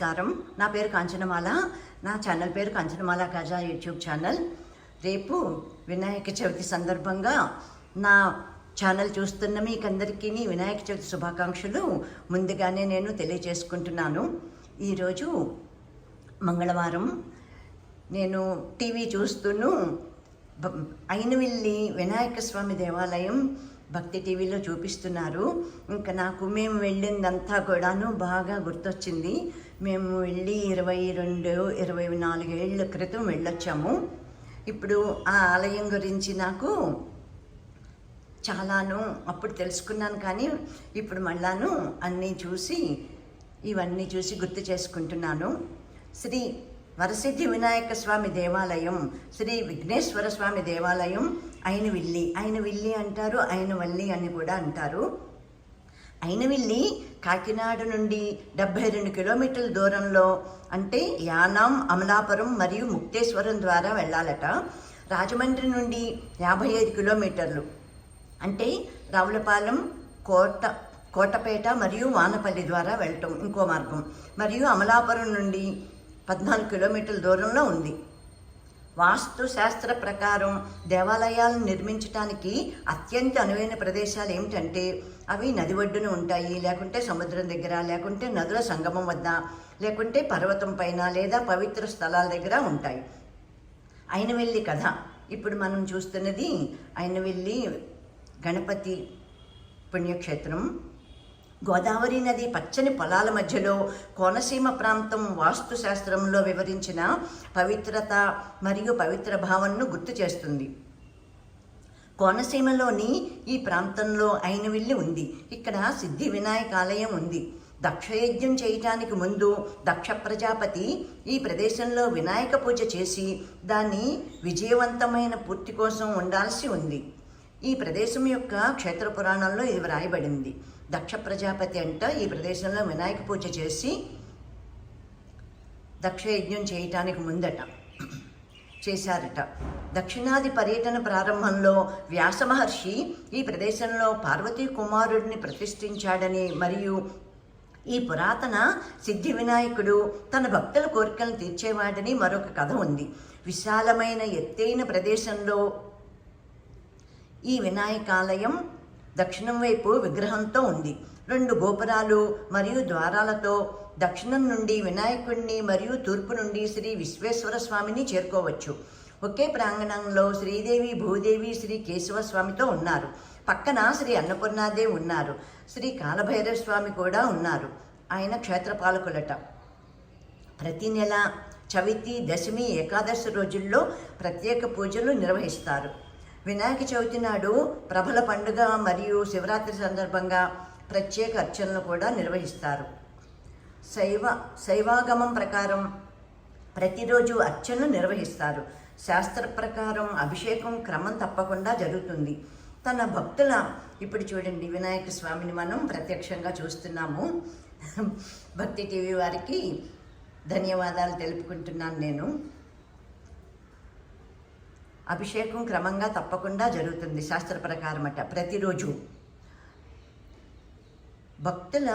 నమస్కారం. నా పేరు కాంచనమాల. నా ఛానల్ పేరు కాంచనమాల కాజా యూట్యూబ్ ఛానల్. రేపు వినాయక చవితి సందర్భంగా నా ఛానల్ చూస్తున్న మీకందరికీ వినాయక చవితి శుభాకాంక్షలు ముందుగానే నేను తెలియజేసుకుంటున్నాను. ఈరోజు మంగళవారం నేను టీవీ చూస్తూను. అయినవిల్లి వినాయక స్వామి దేవాలయం భక్తి టీవీలో చూపిస్తున్నారు. ఇంకా నాకు మేము వెళ్ళిందంతా కూడాను బాగా గుర్తొచ్చింది. మేము వెళ్ళి ఇరవై రెండు ఇరవై నాలుగేళ్ళ క్రితం వెళ్ళొచ్చాము. ఇప్పుడు ఆ ఆలయం గురించి నాకు చాలాను అప్పుడు తెలుసుకున్నాను కానీ ఇప్పుడు మళ్ళాను అన్నీ చూసి ఇవన్నీ చూసి గుర్తు చేసుకుంటున్నాను. శ్రీ వరసిద్ధి వినాయక స్వామి దేవాలయం శ్రీ విఘ్నేశ్వర స్వామి దేవాలయం అయినవిల్లి. అయినవిల్లి అంటారు అయినవల్లి అని కూడా అంటారు. అయినవిల్లి కాకినాడ నుండి డెబ్బై రెండు కిలోమీటర్ల దూరంలో అంటే యానాం అమలాపురం మరియు ముక్తేశ్వరం ద్వారా వెళ్ళాలట. రాజమండ్రి నుండి యాభై ఐదు కిలోమీటర్లు. అంటే రావులపాలెం కోట కోటపేట మరియు వానపల్లి ద్వారా వెళ్ళటం ఇంకో మార్గం. మరియు అమలాపురం నుండి పద్నాలుగు కిలోమీటర్ల దూరంలో ఉంది. వాస్తు శాస్త్ర ప్రకారం దేవాలయాలను నిర్మించడానికి అత్యంత అనువైన ప్రదేశాలు ఏమిటంటే అవి నది ఒడ్డున ఉంటాయి. లేకుంటే సముద్రం దగ్గర లేకుంటే నదుల సంగమం వద్ద లేకుంటే పర్వతం పైన లేదా పవిత్ర స్థలాల దగ్గర ఉంటాయి. అయినవెల్లి కథ. ఇప్పుడు మనం చూస్తున్నది అయినవెల్లి గణపతి పుణ్యక్షేత్రం. గోదావరి నది పచ్చని పొలాల మధ్యలో కోనసీమ ప్రాంతం వాస్తుశాస్త్రంలో వివరించిన పవిత్రత మరియు పవిత్ర భావనను గుర్తు చేస్తుంది. కోనసీమలోని ఈ ప్రాంతంలో అయినవిల్లి ఉంది. ఇక్కడ సిద్ధి వినాయక ఆలయం ఉంది. దక్షయజ్ఞం చేయటానికి ముందు దక్ష ప్రజాపతి ఈ ప్రదేశంలో వినాయక పూజ చేసి దాన్ని విజయవంతమైన పూర్తి కోసం ఉండాల్సి ఉంది. ఈ ప్రదేశం యొక్క క్షేత్ర పురాణంలో ఇది వ్రాయబడింది. దక్ష ప్రజాపతి అంట ఈ ప్రదేశంలో వినాయక పూజ చేసి దక్షయజ్ఞం చేయటానికి ముందట చేశారట. దక్షిణాది పర్యటన ప్రారంభంలో వ్యాస మహర్షి ఈ ప్రదేశంలో పార్వతీ కుమారుడిని ప్రతిష్ఠించాడని మరియు ఈ పురాతన సిద్ధి వినాయకుడు తన భక్తుల కోరికలను తీర్చేవాడని మరొక కథ ఉంది. విశాలమైన ఎత్తైన ప్రదేశంలో ఈ వినాయకాలయం దక్షిణం వైపు విగ్రహంతో ఉంది. రెండు గోపురాలు మరియు ద్వారాలతో దక్షిణం నుండి వినాయకుడిని మరియు తూర్పు నుండి శ్రీ విశ్వేశ్వర స్వామిని చేరుకోవచ్చు. ఒకే ప్రాంగణంలో శ్రీదేవి భూదేవి శ్రీ కేశవ స్వామితో ఉన్నారు. పక్కన శ్రీ అన్నపూర్ణాదేవి ఉన్నారు. శ్రీ కాలభైరవ స్వామి కూడా ఉన్నారు. ఆయన క్షేత్రపాలకులట. ప్రతి నెల చవితి దశమి ఏకాదశి రోజుల్లో ప్రత్యేక పూజలు నిర్వహిస్తారు. వినాయక చవితి నాడు ప్రబల పండుగ మరియు శివరాత్రి సందర్భంగా ప్రత్యేక అర్చనలు కూడా నిర్వహిస్తారు. శైవ శైవాగమం ప్రకారం ప్రతిరోజు అర్చనలు నిర్వహిస్తారు. శాస్త్ర ప్రకారం అభిషేకం క్రమం తప్పకుండా జరుగుతుంది. తన భక్తుల ఇప్పుడు చూడండి వినాయక స్వామిని మనం ప్రత్యక్షంగా చూస్తున్నాము. భక్తి టీవీ వారికి ధన్యవాదాలు తెలుపుకుంటున్నాను నేను. అభిషేకం క్రమంగా తప్పకుండా జరుగుతుంది శాస్త్ర ప్రకారం అట ప్రతిరోజు. భక్తుల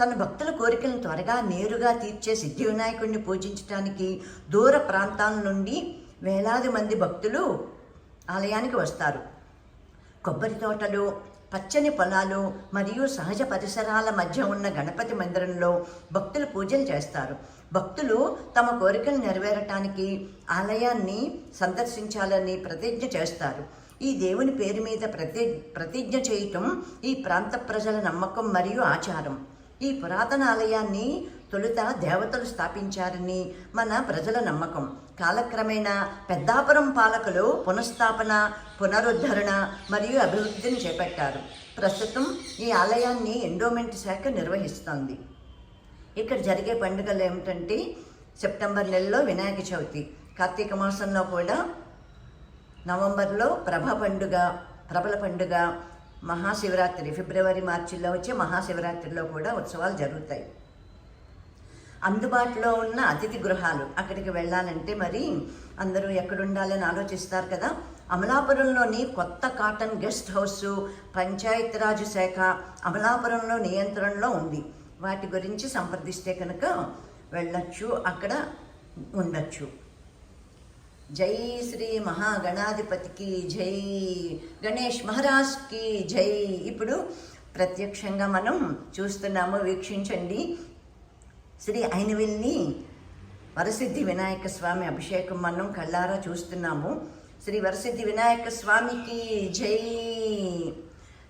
తన భక్తుల కోరికలను త్వరగా నేరుగా తీర్చే సిద్ధి వినాయకుడిని పూజించడానికి దూర ప్రాంతాల నుండి వేలాది మంది భక్తులు ఆలయానికి వస్తారు. కొబ్బరి తోటలు పచ్చని పొలాలు మరియు సహజ పరిసరాల మధ్య ఉన్న గణపతి మందిరంలో భక్తులు పూజలు చేస్తారు. భక్తులు తమ కోరికలు నెరవేరటానికి ఆలయాన్ని సందర్శించాలని ప్రతిజ్ఞ చేస్తారు. ఈ దేవుని పేరు మీద ప్రతి ప్రతిజ్ఞ చేయటం ఈ ప్రాంత ప్రజల నమ్మకం మరియు ఆచారం. ఈ పురాతన ఆలయాన్ని తొలుత దేవతలు స్థాపించారని మన ప్రజల నమ్మకం. కాలక్రమేణా పెద్దాపురం పాలకులు పునఃస్థాపన పునరుద్ధరణ మరియు అభివృద్ధిని చేపట్టారు. ప్రస్తుతం ఈ ఆలయాన్ని ఎండోమెంట్ శాఖ నిర్వహిస్తోంది. ఇక్కడ జరిగే పండుగలు ఏమిటంటే సెప్టెంబర్ నెలలో వినాయక చవితి కార్తీక మాసంలో కూడా నవంబర్లో ప్రభ పండుగ ప్రబల పండుగ మహాశివరాత్రి ఫిబ్రవరి మార్చిలో వచ్చే మహాశివరాత్రిలో కూడా ఉత్సవాలు జరుగుతాయి. అందుబాటులో ఉన్న అతిథి గృహాలు అక్కడికి వెళ్ళాలంటే మరి అందరూ ఎక్కడుండాలని ఆలోచిస్తారు కదా. అమలాపురంలోని కొత్త కాటన్ గెస్ట్ హౌస్ పంచాయతీరాజ్ శాఖ అమలాపురంలో నియంత్రణలో ఉంది. వాటి గురించి సంప్రదిస్తే కనుక వెళ్ళచ్చు అక్కడ ఉండొచ్చు. జై శ్రీ మహాగణాధిపతికి జై గణేష్ మహారాజ్కి జై. ఇప్పుడు ప్రత్యక్షంగా మనం చూస్తున్నాము వీక్షించండి. శ్రీ ఐనవిల్ని వరసిద్ధి వినాయక స్వామి అభిషేకం మనం కళ్ళారా చూస్తున్నాము. శ్రీ వరసిద్ధి వినాయక స్వామికి జై.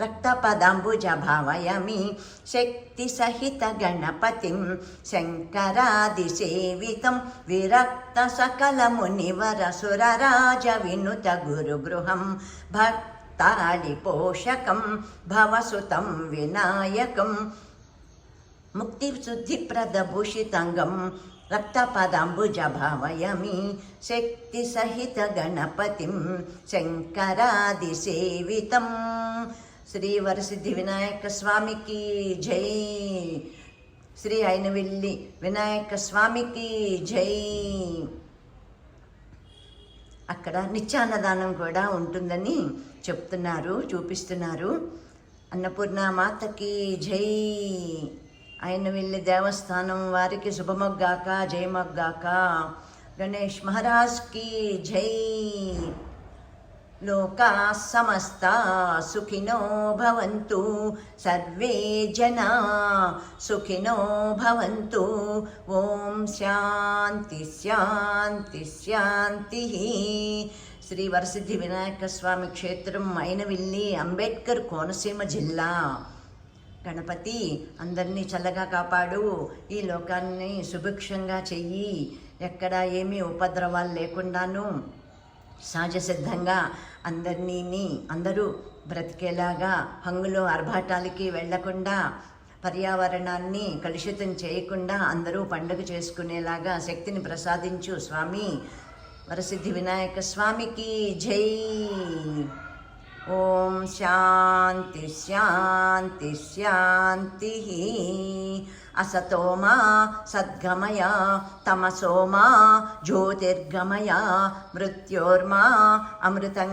रक्तपदाम्बुजभावयामि शक्तिसहितगणपतिं शङ्करादिसेवितं विरक्तसकलमुनिवरसुरराजविनुतगुरुगृहं भक्तालिपोषकं भवसुतं विनायकं मुक्तिशुद्धिप्रदभूषितङ्गं रक्तपदाम्बुजभावयामि शक्तिसहितगणपतिं शङ्करादिसेवितम् శ్రీ వరసిద్ధి వినాయక స్వామికి జై. శ్రీ అయినవిల్లి వినాయక స్వామికి జై. అక్కడ నిత్యాన్నదానం కూడా ఉంటుందని చెప్తున్నారు చూపిస్తున్నారు. అన్నపూర్ణ మాతకి జై. ఆయన వెళ్ళి దేవస్థానం వారికి శుభమొగ్గాక జయమొగ్గాక. గణేష్ మహారాజ్కి జై. లోకా సమస్త సుఖినో భవంతు. సర్వే జనా సుఖినో భవంతు. ఓం శాంతి శాంతి శాంతి. శ్రీ వరసిద్ధి వినాయక స్వామి క్షేత్రం మైనవిల్లి అంబేద్కర్ కోనసీమ జిల్లా. గణపతి అందరినీ చల్లగా కాపాడు. ఈ లోకాన్ని సుభిక్షంగా చెయ్యి. ఎక్కడ ఏమీ ఉపద్రవాలు లేకుండాను సహజ సిద్ధంగా అందరినీ అందరూ బ్రతికేలాగా హంగులు ఆర్భాటాలకి వెళ్ళకుండా పర్యావరణాన్ని కలుషితం చేయకుండా అందరూ పండుగ చేసుకునేలాగా శక్తిని ప్రసాదించు స్వామి వరసిద్ధి వినాయక స్వామికి జై. ఓం శాంతి శాంతి శాంతి. అసతోమా సద్గమయ తమసోమా జ్యోతిర్గమయ మృత్యోర్మా అమృతం